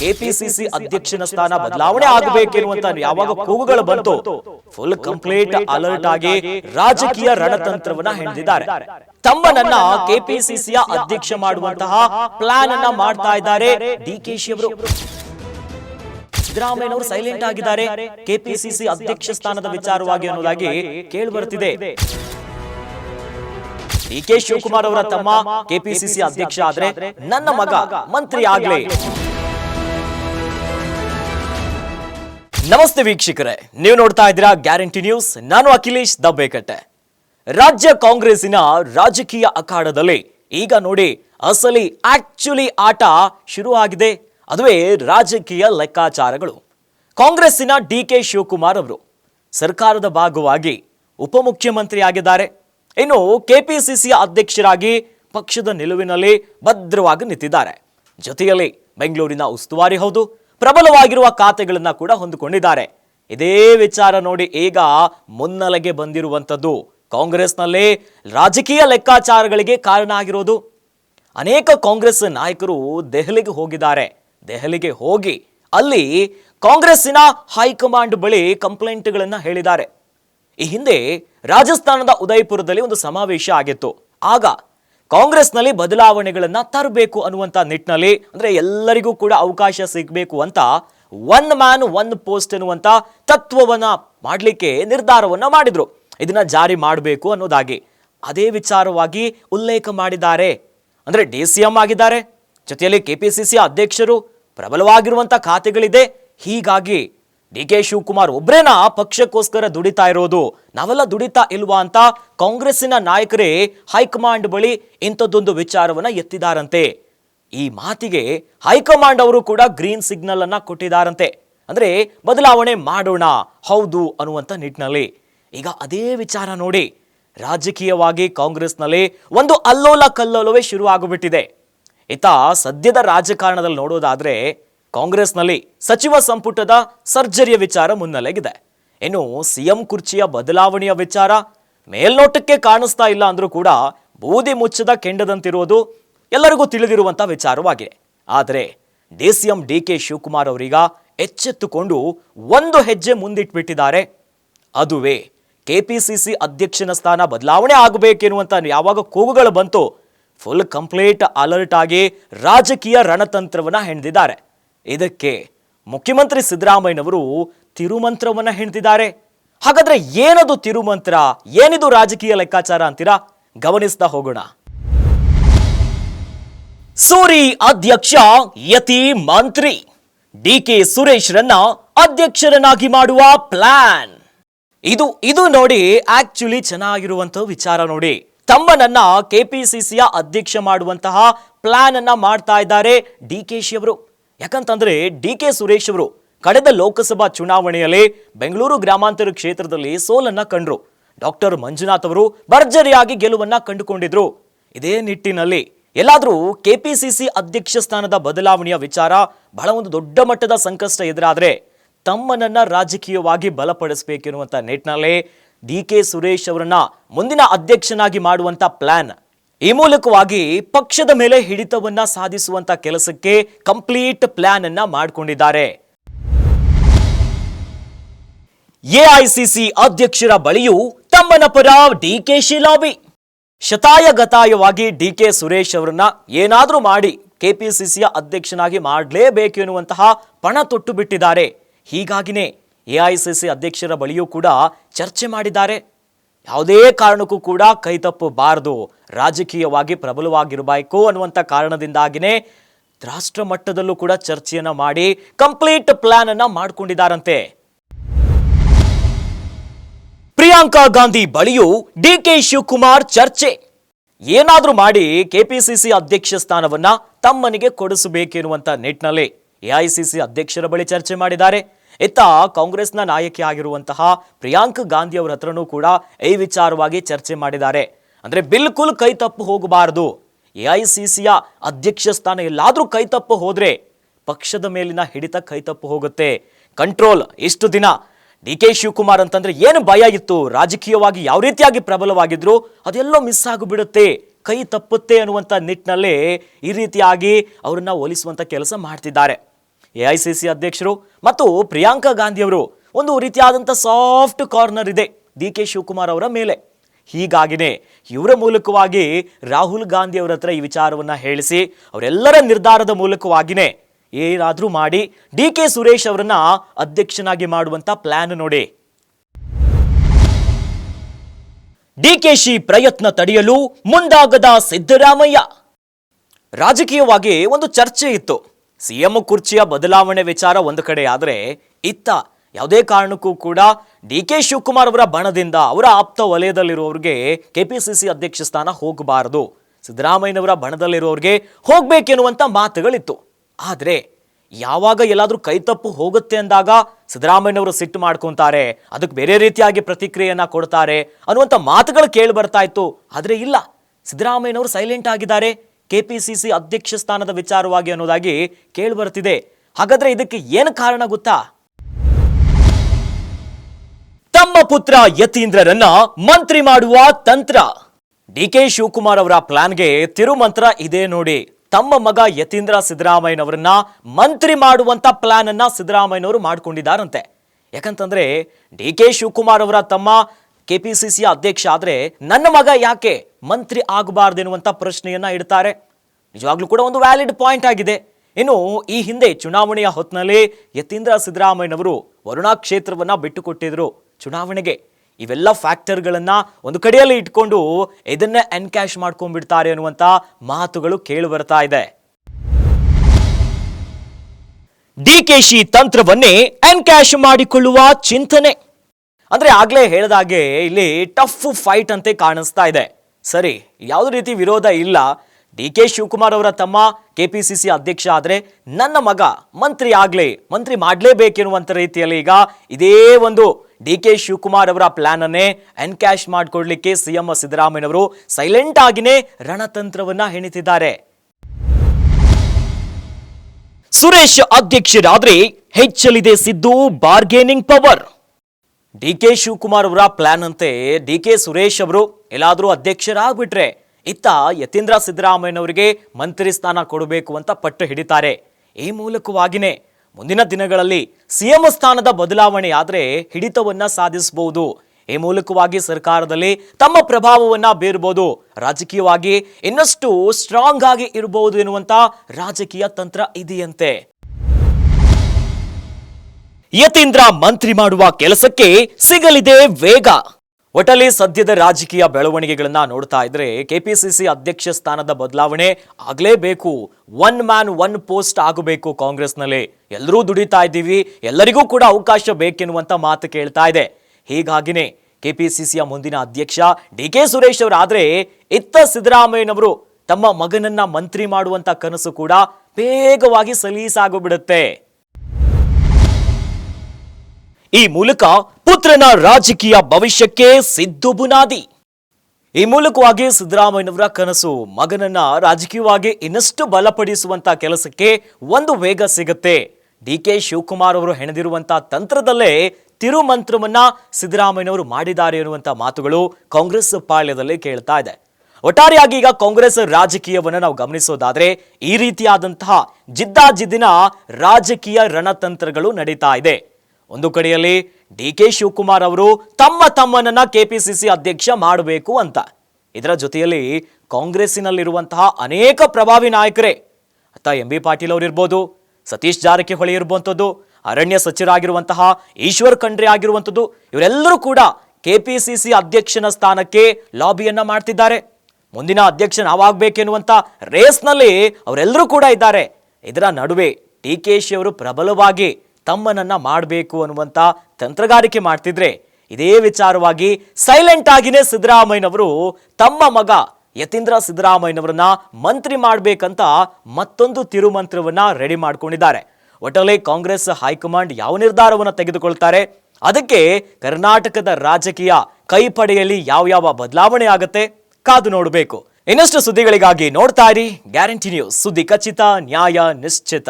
KPCC ಅಧ್ಯಕ್ಷನ ಸ್ಥಾನ ಬದಲಾವಣೆ ಆಗಬೇಕೆನ್ನುವಂತ ಯಾವಾಗ ಕೂಗುಗಳು ಬಂತು? ಫುಲ್ ಕಂಪ್ಲೀಟ್ ಅಲರ್ಟ್ ಆಗಿ ರಾಜಕೀಯ ರಣತಂತ್ರವನ್ನ ಹೆಣೆದಿದ್ದಾರೆ ತಮ್ಮನನ್ನ ಕೆಪಿಸಿಸಿಯ ಅಧ್ಯಕ್ಷ ಮಾಡುವಂತಹ ಪ್ಲಾನ್ ಅನ್ನ ಮಾಡ್ತಾ ಇದ್ದಾರೆ ಡಿಕೆಶಿ ಅವರು. ಸಿದ್ದರಾಮಯ್ಯನವರು ಸೈಲೆಂಟ್ ಆಗಿದ್ದಾರೆ. ಕೆಪಿಸಿಸಿ ಅಧ್ಯಕ್ಷ ಸ್ಥಾನದ ವಿಚಾರವಾಗಿ ಅನ್ನೋದಾಗಿ ಕೇಳಿ ಬರ್ತಿದೆ ಡಿ ಕೆ ಶಿವಕುಮಾರ್ ಅವರ ತಮ್ಮ ಕೆಪಿಸಿಸಿ ಅಧ್ಯಕ್ಷ ಆದ್ರೆ ನನ್ನ ಮಗ ಮಂತ್ರಿ ಆಗ್ಲೇ. ನಮಸ್ತೆ ವೀಕ್ಷಕರೇ. ನೀವು ನೋಡ್ತಾ ಇದ್ದೀರಾ ಗ್ಯಾರಂಟಿ ನ್ಯೂಸ್. ನಾನು ಅಖಿಲೇಶ್ ದಬ್ಬೇಕಟ್ಟೆ. ರಾಜ್ಯ ಕಾಂಗ್ರೆಸ್ಸಿನ ರಾಜಕೀಯ ಅಖಾಡದಲ್ಲಿ ಈಗ ನೋಡಿ ಅಸಲಿ ಆಕ್ಚುಲಿ ಆಟ ಶುರು ಅದುವೇ ರಾಜಕೀಯ ಲೆಕ್ಕಾಚಾರಗಳು. ಕಾಂಗ್ರೆಸ್ಸಿನ ಡಿ ಕೆ ಶಿವಕುಮಾರ್ ಅವರು ಸರ್ಕಾರದ ಭಾಗವಾಗಿ ಉಪಮುಖ್ಯಮಂತ್ರಿ ಆಗಿದ್ದಾರೆ ಇನ್ನು ಕೆಪಿಸಿಸಿ ಅಧ್ಯಕ್ಷರಾಗಿ ಪಕ್ಷದ ನಿಲುವಿನಲ್ಲಿ ಭದ್ರವಾಗಿ ನಿಂತಿದ್ದಾರೆ. ಜೊತೆಯಲ್ಲಿ ಬೆಂಗಳೂರಿನ ಉಸ್ತುವಾರಿ ಹೌದು. ಪ್ರಬಲವಾಗಿರುವ ಖಾತೆಗಳನ್ನ ಕೂಡ ಹೊಂದಿಕೊಂಡಿದ್ದಾರೆ. ಇದೇ ವಿಚಾರ ನೋಡಿ ಈಗ ಮುನ್ನೆಲೆಗೆ ಬಂದಿರುವಂಥದ್ದು. ಕಾಂಗ್ರೆಸ್ನಲ್ಲಿ ರಾಜಕೀಯ ಲೆಕ್ಕಾಚಾರಗಳಿಗೆ ಕಾರಣ ಆಗಿರೋದು. ಅನೇಕ ಕಾಂಗ್ರೆಸ್ ನಾಯಕರು ದೆಹಲಿಗೆ ಹೋಗಿದ್ದಾರೆ. ದೆಹಲಿಗೆ ಹೋಗಿ ಅಲ್ಲಿ ಕಾಂಗ್ರೆಸ್ಸಿನ ಹೈಕಮಾಂಡ್ ಬಳಿ ಕಂಪ್ಲೇಂಟ್ಗಳನ್ನ ಹೇಳಿದ್ದಾರೆ. ಈ ಹಿಂದೆ ರಾಜಸ್ಥಾನದ ಉದಯಪುರದಲ್ಲಿ ಒಂದು ಸಮಾವೇಶ ಆಗಿತ್ತು. ಆಗ ಕಾಂಗ್ರೆಸ್ನಲ್ಲಿ ಬದಲಾವಣೆಗಳನ್ನ ತರಬೇಕು ಅನ್ನುವಂತ ನಿಟ್ಟಿನಲ್ಲಿ ಅಂದ್ರೆ ಎಲ್ಲರಿಗೂ ಕೂಡ ಅವಕಾಶ ಸಿಗಬೇಕು ಅಂತ ಒನ್ ಮ್ಯಾನ್ ಒನ್ ಪೋಸ್ಟ್ ಎನ್ನುವಂಥ ತತ್ವವನ್ನ ಮಾಡಲಿಕ್ಕೆ ನಿರ್ಧಾರವನ್ನ ಮಾಡಿದ್ರು. ಇದನ್ನ ಜಾರಿ ಮಾಡಬೇಕು ಅನ್ನೋದಾಗಿ. ಅದೇ ವಿಚಾರವಾಗಿ ಉಲ್ಲೇಖ ಮಾಡಿದ್ದಾರೆ. ಅಂದ್ರೆ ಡಿ ಸಿ ಎಂ ಆಗಿದ್ದಾರೆ. ಜೊತೆಯಲ್ಲಿ ಕೆಪಿಸಿಸಿ ಅಧ್ಯಕ್ಷರು ಪ್ರಬಲವಾಗಿರುವಂಥ ಖಾತೆಗಳಿದೆ. ಹೀಗಾಗಿ ಡಿ ಕೆ ಶಿವಕುಮಾರ್ ಒಬ್ರೇನಾ ಪಕ್ಷಕ್ಕೋಸ್ಕರ ದುಡಿತಾ ಇರೋದು? ನಾವೆಲ್ಲ ದುಡಿತಾ ಇಲ್ವಾ ಅಂತ ಕಾಂಗ್ರೆಸ್ಸಿನ ನಾಯಕರೇ ಹೈಕಮಾಂಡ್ ಬಳಿ ಇಂಥದ್ದೊಂದು ವಿಚಾರವನ್ನ ಎತ್ತಿದಾರಂತೆ. ಈ ಮಾತಿಗೆ ಹೈಕಮಾಂಡ್ ಅವರು ಕೂಡ ಗ್ರೀನ್ ಸಿಗ್ನಲ್ ಅನ್ನ ಕೊಟ್ಟಿದಾರಂತೆ. ಅಂದ್ರೆ ಬದಲಾವಣೆ ಮಾಡೋಣ, ಹೌದು ಅನ್ನುವಂಥ ನಿಟ್ಟಿನಲ್ಲಿ. ಈಗ ಅದೇ ವಿಚಾರ ನೋಡಿ. ರಾಜಕೀಯವಾಗಿ ಕಾಂಗ್ರೆಸ್ನಲ್ಲಿ ಒಂದು ಅಲ್ಲೋಲ ಕಲ್ಲೋಲವೇ ಶುರು ಆಗಿಬಿಟ್ಟಿದೆ ಸದ್ಯದ ರಾಜಕಾರಣದಲ್ಲಿ ನೋಡೋದಾದ್ರೆ ಕಾಂಗ್ರೆಸ್ನಲ್ಲಿ ಸಚಿವ ಸಂಪುಟದ ಸರ್ಜರಿಯ ವಿಚಾರ ಮುನ್ನೆಲೆಗಿದೆ. ಇನ್ನು ಸಿಎಂ ಕುರ್ಚಿಯ ಬದಲಾವಣೆಯ ವಿಚಾರ ಮೇಲ್ನೋಟಕ್ಕೆ ಕಾಣಿಸ್ತಾ ಇಲ್ಲ ಅಂದ್ರೂ ಕೂಡ ಬೂದಿ ಮುಚ್ಚದ ಕೆಂಡದಂತಿರುವುದು ಎಲ್ಲರಿಗೂ ತಿಳಿದಿರುವಂಥ ವಿಚಾರವಾಗಿದೆ. ಆದರೆ D C M D K Shivakumar ಅವರೀಗ ಎಚ್ಚೆತ್ತುಕೊಂಡು ಒಂದು ಹೆಜ್ಜೆ ಮುಂದಿಟ್ಬಿಟ್ಟಿದ್ದಾರೆ. ಅದುವೇ ಕೆ ಪಿ ಸಿ ಸಿ ಅಧ್ಯಕ್ಷನ ಸ್ಥಾನ ಬದಲಾವಣೆ ಆಗಬೇಕೆನ್ನುವಂಥ ಯಾವಾಗ ಕೂಗುಗಳು ಬಂತು ಫುಲ್ ಕಂಪ್ಲೀಟ್ ಅಲರ್ಟ್ ಆಗಿ ರಾಜಕೀಯ ರಣತಂತ್ರವನ್ನ ಹೆಣೆದಿದ್ದಾರೆ. ಇದಕ್ಕೆ ಮುಖ್ಯಮಂತ್ರಿ ಸಿದ್ದರಾಮಯ್ಯನವರು ತಿರುಮಂತ್ರವನ್ನ ಹೆಣ್ತಿದ್ದಾರೆ ಹಾಗಾದ್ರೆ ಏನದು ತಿರುಮಂತ್ರ? ಏನಿದು ರಾಜಕೀಯ ಲೆಕ್ಕಾಚಾರ ಅಂತೀರಾ? ಗಮನಿಸ್ತಾ ಹೋಗೋಣ. ಸೂರಿ ಅಧ್ಯಕ್ಷ ಯತಿ ಮಂತ್ರಿ ಡಿಕೆ ಸುರೇಶ್ರನ್ನ ಅಧ್ಯಕ್ಷರನ್ನಾಗಿ ಮಾಡುವ ಪ್ಲಾನ್. ಇದು ಇದು ನೋಡಿ ಆಕ್ಚುಲಿ ಚೆನ್ನಾಗಿರುವಂತ ವಿಚಾರ ನೋಡಿ. ತಮ್ಮನನ್ನ ಕೆಪಿಸಿಸಿಯ ಅಧ್ಯಕ್ಷ ಮಾಡುವಂತಹ ಪ್ಲಾನ್ ಅನ್ನ ಮಾಡ್ತಾ ಇದ್ದಾರೆ ಡಿ ಕೆ ಶಿ ಅವರು. ಯಾಕಂತಂದ್ರೆ ಡಿ ಕೆ ಸುರೇಶ್ ಅವರು ಕಳೆದ ಲೋಕಸಭಾ ಚುನಾವಣೆಯಲ್ಲಿ ಬೆಂಗಳೂರು ಗ್ರಾಮಾಂತರ ಕ್ಷೇತ್ರದಲ್ಲಿ ಸೋಲನ್ನ ಕಂಡ್ರು. ಡಾಕ್ಟರ್ ಮಂಜುನಾಥ್ ಅವರು ಭರ್ಜರಿಯಾಗಿ ಗೆಲುವನ್ನ ಕಂಡುಕೊಂಡಿದ್ರು. ಇದೇ ನಿಟ್ಟಿನಲ್ಲಿ ಎಲ್ಲಾದರೂ ಕೆಪಿಸಿಸಿ ಅಧ್ಯಕ್ಷ ಸ್ಥಾನದ ಬದಲಾವಣೆಯ ವಿಚಾರ ಬಹಳ ಒಂದು ದೊಡ್ಡ ಮಟ್ಟದ ಸಂಕಷ್ಟ ಎದುರಾದ್ರೆ ತಮ್ಮನನ್ನ ರಾಜಕೀಯವಾಗಿ ಬಲಪಡಿಸಬೇಕೆನ್ನುವಂತ ನಿಟ್ಟಿನಲ್ಲಿ ಡಿ ಕೆ ಸುರೇಶ್ ಅವರನ್ನ ಮುಂದಿನ ಅಧ್ಯಕ್ಷನಾಗಿ ಮಾಡುವಂತ ಪ್ಲಾನ್ ಈ ಮೂಲಕವಾಗಿ ಪಕ್ಷದ ಮೇಲೆ ಹಿಡಿತವನ್ನ ಸಾಧಿಸುವಂತ ಕೆಲಸಕ್ಕೆ ಕಂಪ್ಲೀಟ್ ಪ್ಲಾನ್ ಅನ್ನ ಮಾಡಿಕೊಂಡಿದ್ದಾರೆ. ಎಐಸಿಸಿ ಅಧ್ಯಕ್ಷರ ಬಳಿಯೂ ತಮ್ಮನ ಪರ ಡಿಕೆಶಿ ಶಿಲಾಬಿ ಶತಾಯಗತಾಯವಾಗಿ ಡಿ ಕೆ ಸುರೇಶ್ ಅವರನ್ನ ಏನಾದರೂ ಮಾಡಿ ಕೆಪಿಸಿಸಿಯ ಅಧ್ಯಕ್ಷನಾಗಿ ಮಾಡಲೇಬೇಕು ಎನ್ನುವಂತಹ ಪಣ ತೊಟ್ಟು ಬಿಟ್ಟಿದ್ದಾರೆ. ಹೀಗಾಗಿನೇ ಎಐಸಿಸಿ ಅಧ್ಯಕ್ಷರ ಬಳಿಯೂ ಕೂಡ ಚರ್ಚೆ ಮಾಡಿದ್ದಾರೆ. ಯಾವುದೇ ಕಾರಣಕ್ಕೂ ಕೂಡ ಕೈ ತಪ್ಪಬಾರದು. ರಾಜಕೀಯವಾಗಿ ಪ್ರಬಲವಾಗಿರಬೇಕು ಅನ್ನುವಂಥ ಕಾರಣದಿಂದಾಗಿನೇ ರಾಷ್ಟ್ರ ಮಟ್ಟದಲ್ಲೂ ಕೂಡ ಚರ್ಚೆಯನ್ನ ಮಾಡಿ ಕಂಪ್ಲೀಟ್ ಪ್ಲಾನ್ ಅನ್ನ ಮಾಡಿಕೊಂಡಿದ್ದಾರಂತೆ ಪ್ರಿಯಾಂಕಾ ಗಾಂಧಿ ಬಳಿಯೂ ಡಿಕೆ ಶಿವಕುಮಾರ್ ಚರ್ಚೆ. ಏನಾದರೂ ಮಾಡಿ ಕೆಪಿಸಿಸಿ ಅಧ್ಯಕ್ಷ ಸ್ಥಾನವನ್ನ ತಮ್ಮನಿಗೆ ಕೊಡಿಸಬೇಕೆನ್ನುವಂಥ ನಿಟ್ಟಿನಲ್ಲಿ ಎಐಸಿಸಿ ಅಧ್ಯಕ್ಷರ ಬಳಿ ಚರ್ಚೆ ಮಾಡಿದ್ದಾರೆ. ಇತ್ತ ಕಾಂಗ್ರೆಸ್ನ ನಾಯಕಿ ಆಗಿರುವಂತಹ ಪ್ರಿಯಾಂಕ್ ಗಾಂಧಿ ಅವರ ಹತ್ರನೂ ಕೂಡ ಈ ವಿಚಾರವಾಗಿ ಚರ್ಚೆ ಮಾಡಿದ್ದಾರೆ. ಅಂದ್ರೆ ಬಿಲ್ಕುಲ್ ಕೈ ತಪ್ಪು ಹೋಗಬಾರದು. ಎಐಸಿಸಿಯ ಅಧ್ಯಕ್ಷ ಸ್ಥಾನ ಎಲ್ಲಾದ್ರೂ ಕೈ ತಪ್ಪು ಹೋದ್ರೆ ಪಕ್ಷದ ಮೇಲಿನ ಹಿಡಿತ ಕೈ ತಪ್ಪು ಹೋಗುತ್ತೆ. ಕಂಟ್ರೋಲ್ ಇಷ್ಟು ದಿನ. ಡಿ ಕೆ ಶಿವಕುಮಾರ್ ಅಂತಂದ್ರೆ ಏನು ಭಯ ಇತ್ತು? ರಾಜಕೀಯವಾಗಿ ಯಾವ ರೀತಿಯಾಗಿ ಪ್ರಬಲವಾಗಿದ್ರು? ಅದೆಲ್ಲೋ ಮಿಸ್ ಆಗಿಬಿಡುತ್ತೆ. ಕೈ ತಪ್ಪುತ್ತೆ ಅನ್ನುವಂಥ ನಿಟ್ಟಿನಲ್ಲಿ ಈ ರೀತಿಯಾಗಿ ಅವರನ್ನ ಒಲಿಸುವಂಥ ಕೆಲಸ ಮಾಡ್ತಿದ್ದಾರೆ. ಎಐಸಿಸಿ ಅಧ್ಯಕ್ಷರು ಮತ್ತು ಪ್ರಿಯಾಂಕಾ ಗಾಂಧಿಯವರು ಒಂದು ರೀತಿಯಾದಂಥ ಸಾಫ್ಟ್ ಕಾರ್ನರ್ ಇದೆ ಡಿ ಕೆ ಶಿವಕುಮಾರ್ ಅವರ ಮೇಲೆ. ಹೀಗಾಗಿನೇ ಇವರ ಮೂಲಕವಾಗಿ ರಾಹುಲ್ ಗಾಂಧಿ ಅವರ ಹತ್ರ ಈ ವಿಚಾರವನ್ನು ಹೇಳಿಸಿ ಅವರೆಲ್ಲರ ನಿರ್ಧಾರದ ಮೂಲಕವಾಗಿನೇ ಏನಾದರೂ ಮಾಡಿ ಡಿ ಕೆ ಸುರೇಶ್ ಅವರನ್ನ ಅಧ್ಯಕ್ಷನಾಗಿ ಮಾಡುವಂಥ ಪ್ಲಾನ್ ನೋಡಿ. ಡಿಕೆಶಿ ಪ್ರಯತ್ನ ತಡೆಯಲು ಮುಂದಾಗದ ಸಿದ್ದರಾಮಯ್ಯ. ರಾಜಕೀಯವಾಗಿ ಒಂದು ಚರ್ಚೆ ಇತ್ತು. ಸಿಎಂ ಕುರ್ಚಿಯ ಬದಲಾವಣೆ ವಿಚಾರ ಒಂದು ಕಡೆ ಆದರೆ ಇತ್ತ ಯಾವುದೇ ಕಾರಣಕ್ಕೂ ಕೂಡ ಡಿ ಕೆ ಶಿವಕುಮಾರ್ ಅವರ ಬಣದಿಂದ ಅವರ ಆಪ್ತ ವಲಯದಲ್ಲಿರುವವರಿಗೆ ಸಿ ಅಧ್ಯಕ್ಷ ಸ್ಥಾನ ಹೋಗಬಾರದು. ಸಿದ್ದರಾಮಯ್ಯನವರ ಬಣದಲ್ಲಿರುವವರಿಗೆ ಹೋಗಬೇಕೆನ್ನುವಂಥ ಮಾತುಗಳಿತ್ತು. ಆದರೆ ಯಾವಾಗ ಎಲ್ಲಾದರೂ ಕೈತಪ್ಪು ಹೋಗುತ್ತೆ ಅಂದಾಗ ಸಿದ್ದರಾಮಯ್ಯನವರು ಸಿಟ್ಟು ಮಾಡ್ಕೊಂತಾರೆ, ಅದಕ್ಕೆ ಬೇರೆ ರೀತಿಯಾಗಿ ಪ್ರತಿಕ್ರಿಯೆಯನ್ನು ಕೊಡ್ತಾರೆ ಅನ್ನುವಂಥ ಮಾತುಗಳು ಕೇಳಿ ಬರ್ತಾ ಇತ್ತು. ಆದರೆ ಇಲ್ಲ. ಸಿದ್ದರಾಮಯ್ಯನವರು ಸೈಲೆಂಟ್ ಆಗಿದ್ದಾರೆ. ಕೆಪಿಸಿಸಿ ಅಧ್ಯಕ್ಷ ಸ್ಥಾನದ ವಿಚಾರವಾಗಿ ಅನ್ನೋದಾಗಿ ಕೇಳಿ ಬರ್ತಿದೆ ಹಾಗಾದ್ರೆ ಇದಕ್ಕೆ ಏನು ಕಾರಣ ಗೊತ್ತಾ? ತಮ್ಮ ಪುತ್ರ ಯತೀಂದ್ರರನ್ನ ಮಂತ್ರಿ ಮಾಡುವ ತಂತ್ರ. ಡಿ ಕೆ ಶಿವಕುಮಾರ್ ಅವರ ಪ್ಲಾನ್ಗೆ ತಿರುಮಂತ್ರ ಇದೆ ನೋಡಿ. ತಮ್ಮ ಮಗ ಯತೀಂದ್ರ ಸಿದ್ದರಾಮಯ್ಯನವರನ್ನ ಮಂತ್ರಿ ಮಾಡುವಂತ ಪ್ಲಾನ್ ಅನ್ನ ಸಿದ್ದರಾಮಯ್ಯನವರು ಮಾಡಿಕೊಂಡಿದ್ದಾರಂತೆ. ಯಾಕಂತಂದ್ರೆ ಡಿ ಕೆ ಶಿವಕುಮಾರ್ ಅವರ ತಮ್ಮ ಕೆಪಿಸಿಸಿ ಅಧ್ಯಕ್ಷ ಆದರೆ ನನ್ನ ಮಗ ಯಾಕೆ ಮಂತ್ರಿ ಆಗಬಾರ್ದೆನ್ನುವಂಥ ಪ್ರಶ್ನೆಯನ್ನ ಇಡ್ತಾರೆ. ನಿಜವಾಗ್ಲೂ ಕೂಡ ಒಂದು ವ್ಯಾಲಿಡ್ ಪಾಯಿಂಟ್ ಆಗಿದೆ. ಇನ್ನು ಈ ಹಿಂದೆ ಚುನಾವಣೆಯ ಹೊತ್ತಿನಲ್ಲಿ ಯತೀಂದ್ರ ಸಿದ್ದರಾಮಯ್ಯನವರು ವರುಣಾ ಕ್ಷೇತ್ರವನ್ನು ಬಿಟ್ಟುಕೊಟ್ಟಿದ್ರು. ಚುನಾವಣೆಗೆ ಇವೆಲ್ಲ ಫ್ಯಾಕ್ಟರ್ಗಳನ್ನು ಒಂದು ಕಡೆಯಲ್ಲಿ ಇಟ್ಕೊಂಡು ಇದನ್ನೇ ಎನ್ಕ್ಯಾಶ್ ಮಾಡ್ಕೊಂಡ್ಬಿಡ್ತಾರೆ ಅನ್ನುವಂಥ ಮಾತುಗಳು ಕೇಳಿ ಬರ್ತಾ ಇದೆ. ಶಿ ತಂತ್ರವನ್ನೇ ಎನ್ಕ್ಯಾಶ್ ಮಾಡಿಕೊಳ್ಳುವ ಚಿಂತನೆ. ಅಂದ್ರೆ ಆಗ್ಲೇ ಹೇಳಿದಾಗೆ ಇಲ್ಲಿ ಟಫ್ ಫೈಟ್ ಅಂತೆ ಕಾಣಿಸ್ತಾ ಇದೆ. ಸರಿ, ಯಾವುದೇ ರೀತಿ ವಿರೋಧ ಇಲ್ಲ. ಡಿ ಕೆ ಶಿವಕುಮಾರ್ ಅವರ ತಮ್ಮ, ಕೆ ಪಿ ಸಿ ಸಿ ಅಧ್ಯಕ್ಷ ಆದರೆ ನನ್ನ ಮಗ ಮಂತ್ರಿ ಆಗಲಿ, ಮಂತ್ರಿ ಮಾಡಲೇಬೇಕೆನ್ನುವಂಥ ರೀತಿಯಲ್ಲಿ ಈಗ ಇದೇ ಒಂದು ಡಿ ಕೆ ಶಿವಕುಮಾರ್ ಅವರ ಪ್ಲಾನ್ ಅನ್ನೇ ಎನ್ಕ್ಯಾಶ್ ಸಿ ಎಂ ಸಿದ್ದರಾಮಯ್ಯನವರು ಸೈಲೆಂಟ್ ಆಗಿನೇ ರಣತಂತ್ರವನ್ನ ಹೆಣಿತಿದ್ದಾರೆ. ಸುರೇಶ್ ಅಧ್ಯಕ್ಷರಾದ್ರೆ ಹೆಚ್ಚಲಿದೆ Siddu bargaining power D K Shivakumar ಅವರ ಪ್ಲಾನ್ ಅಂತೆ ಡಿ ಕೆ ಸುರೇಶ್ ಅವರು ಎಲ್ಲಾದರೂ ಅಧ್ಯಕ್ಷರಾಗ್ಬಿಟ್ರೆ ಇತ್ತ ಯತೀಂದ್ರ ಸಿದ್ದರಾಮಯ್ಯನವರಿಗೆ ಮಂತ್ರಿ ಸ್ಥಾನ ಕೊಡಬೇಕು ಅಂತ ಪಟ್ಟು ಹಿಡಿತಾರೆ. ಈ ಮೂಲಕವಾಗಿನೇ ಮುಂದಿನ ದಿನಗಳಲ್ಲಿ ಸಿಎಂ ಸ್ಥಾನದ ಬದಲಾವಣೆ ಆದರೆ ಹಿಡಿತವನ್ನ ಸಾಧಿಸಬಹುದು ಈ ಮೂಲಕವಾಗಿ ಸರ್ಕಾರದಲ್ಲಿ ತಮ್ಮ ಪ್ರಭಾವವನ್ನ ಬೀರ್ಬೋದು. ರಾಜಕೀಯವಾಗಿ ಇನ್ನಷ್ಟು ಸ್ಟ್ರಾಂಗ್ ಆಗಿ ಇರಬಹುದು ಎನ್ನುವಂತ ರಾಜಕೀಯ ತಂತ್ರ ಇದೆಯಂತೆ. ಯತೀಂದ್ರ ಮಂತ್ರಿ ಮಾಡುವ ಕೆಲಸಕ್ಕೆ ಸಿಗಲಿದೆ ವೇಗ. ಒಟಲಿ ಸದ್ಯದ ರಾಜಕೀಯ ಬೆಳವಣಿಗೆಗಳನ್ನ ನೋಡ್ತಾ ಇದ್ರೆ ಕೆಪಿಸಿಸಿ ಅಧ್ಯಕ್ಷ ಸ್ಥಾನದ ಬದಲಾವಣೆ ಆಗ್ಲೇಬೇಕು. ಒನ್ ಮ್ಯಾನ್, ಒನ್ ಪೋಸ್ಟ್ ಆಗಬೇಕು ಕಾಂಗ್ರೆಸ್ನಲ್ಲಿ. ಎಲ್ಲರೂ ದುಡಿತಾ ಇದ್ದೀವಿ, ಎಲ್ಲರಿಗೂ ಕೂಡ ಅವಕಾಶ ಬೇಕೆನ್ನುವಂತ ಮಾತು ಕೇಳ್ತಾ ಇದೆ. ಹೀಗಾಗಿನೇ ಕೆಪಿಸಿಸಿಯ ಮುಂದಿನ ಅಧ್ಯಕ್ಷ ಡಿ ಕೆ ಸುರೇಶ್ ಅವರಾದ್ರೆ ಇತ್ತ ಸಿದ್ದರಾಮಯ್ಯನವರು ತಮ್ಮ ಮಗನನ್ನ ಮಂತ್ರಿ ಮಾಡುವಂತ ಕನಸು ಕೂಡ ಬೇಗವಾಗಿ ಸಲೀಸಾಗೋಗ್ಬಿಡುತ್ತೆ. ಈ ಮೂಲಕ ಪುತ್ರನ ರಾಜಕೀಯ ಭವಿಷ್ಯಕ್ಕೆ ಸಿದ್ದು ಬುನಾದಿ. ಈ ಮೂಲಕವಾಗಿ ಸಿದ್ದರಾಮಯ್ಯನವರ ಕನಸು ಮಗನನ್ನ ರಾಜಕೀಯವಾಗಿ ಇನ್ನಷ್ಟು ಬಲಪಡಿಸುವಂತ ಕೆಲಸಕ್ಕೆ ಒಂದು ವೇಗ ಸಿಗುತ್ತೆ. ಡಿ ಕೆ ಶಿವಕುಮಾರ್ ಅವರು ಹೆಣೆದಿರುವಂತಹ ತಂತ್ರದಲ್ಲೇ ತಿರುಮಂತ್ರವನ್ನ ಸಿದ್ದರಾಮಯ್ಯನವರು ಮಾಡಿದ್ದಾರೆ ಎನ್ನುವಂತ ಮಾತುಗಳು ಕಾಂಗ್ರೆಸ್ ಪಾಳ್ಯದಲ್ಲಿ ಕೇಳ್ತಾ ಇದೆ. ಒಟ್ಟಾರೆಯಾಗಿ ಈಗ ಕಾಂಗ್ರೆಸ್ ರಾಜಕೀಯವನ್ನು ನಾವು ಗಮನಿಸೋದಾದ್ರೆ ಈ ರೀತಿಯಾದಂತಹ ಜಿದ್ದಾಜಿದ್ದಿನ ರಾಜಕೀಯ ರಣತಂತ್ರಗಳು ನಡೀತಾ ಇದೆ. ಒಂದು ಕಡೆಯಲ್ಲಿ ಡಿ ಕೆ ಶಿವಕುಮಾರ್ ಅವರು ತಮ್ಮ ತಮ್ಮನನ್ನ ಕೆಪಿಸಿಸಿ ಅಧ್ಯಕ್ಷ ಮಾಡಬೇಕು ಅಂತ. ಇದರ ಜೊತೆಯಲ್ಲಿ ಕಾಂಗ್ರೆಸ್ಸಿನಲ್ಲಿರುವಂತಹ ಅನೇಕ ಪ್ರಭಾವಿ ನಾಯಕರೇ, ಅತ್ತ ಎಂ ಬಿ ಪಾಟೀಲ್ ಅವರಿರ್ಬೋದು, ಸತೀಶ್ ಜಾರಕಿಹೊಳಿ ಇರುವಂಥದ್ದು, ಅರಣ್ಯ ಸಚಿವರಾಗಿರುವಂತಹ ಈಶ್ವರ್ ಖಂಡ್ರೆ ಆಗಿರುವಂಥದ್ದು, ಇವರೆಲ್ಲರೂ ಕೂಡ ಕೆಪಿಸಿಸಿ ಅಧ್ಯಕ್ಷನ ಸ್ಥಾನಕ್ಕೆ ಲಾಬಿಯನ್ನ ಮಾಡ್ತಿದ್ದಾರೆ. ಮುಂದಿನ ಅಧ್ಯಕ್ಷ ನಾವಾಗಬೇಕೆನ್ನುವಂಥ ರೇಸ್ನಲ್ಲಿ ಅವರೆಲ್ಲರೂ ಕೂಡ ಇದ್ದಾರೆ. ಇದರ ನಡುವೆ ಟಿ ಕೆ ಶಿ ಅವರು ಪ್ರಬಲವಾಗಿ ತಮ್ಮನನ್ನ ಮಾಡಬೇಕು ಅನ್ನುವಂಥ ತಂತ್ರಗಾರಿಕೆ ಮಾಡ್ತಿದ್ರೆ ಇದೇ ವಿಚಾರವಾಗಿ ಸೈಲೆಂಟ್ ಆಗಿನೇ ಸಿದ್ದರಾಮಯ್ಯನವರು ತಮ್ಮ ಮಗ ಯತೀಂದ್ರ ಸಿದ್ದರಾಮಯ್ಯನವರನ್ನ ಮಂತ್ರಿ ಮಾಡಬೇಕಂತ ಮತ್ತೊಂದು ತಿರುಮಂತ್ರವನ್ನ ರೆಡಿ ಮಾಡ್ಕೊಂಡಿದ್ದಾರೆ. ಒಟ್ಟಲ್ಲಿ ಕಾಂಗ್ರೆಸ್ ಹೈಕಮಾಂಡ್ ಯಾವ ನಿರ್ಧಾರವನ್ನು ತೆಗೆದುಕೊಳ್ತಾರೆ? ಅದಕ್ಕೆ ಕರ್ನಾಟಕದ ರಾಜಕೀಯ ಕೈಪಡೆಯಲ್ಲಿ ಯಾವ ಯಾವ ಬದಲಾವಣೆ ಆಗುತ್ತೆ? ಕಾದು ನೋಡಬೇಕು. ಇನ್ನಷ್ಟು ಸುದ್ದಿಗಳಿಗಾಗಿ ನೋಡ್ತಾ ಇರಿ. ಗ್ಯಾರಂಟಿ ನ್ಯೂಸ್ ಸುದ್ದಿ ಖಚಿತ, ನ್ಯಾಯ ನಿಶ್ಚಿತ.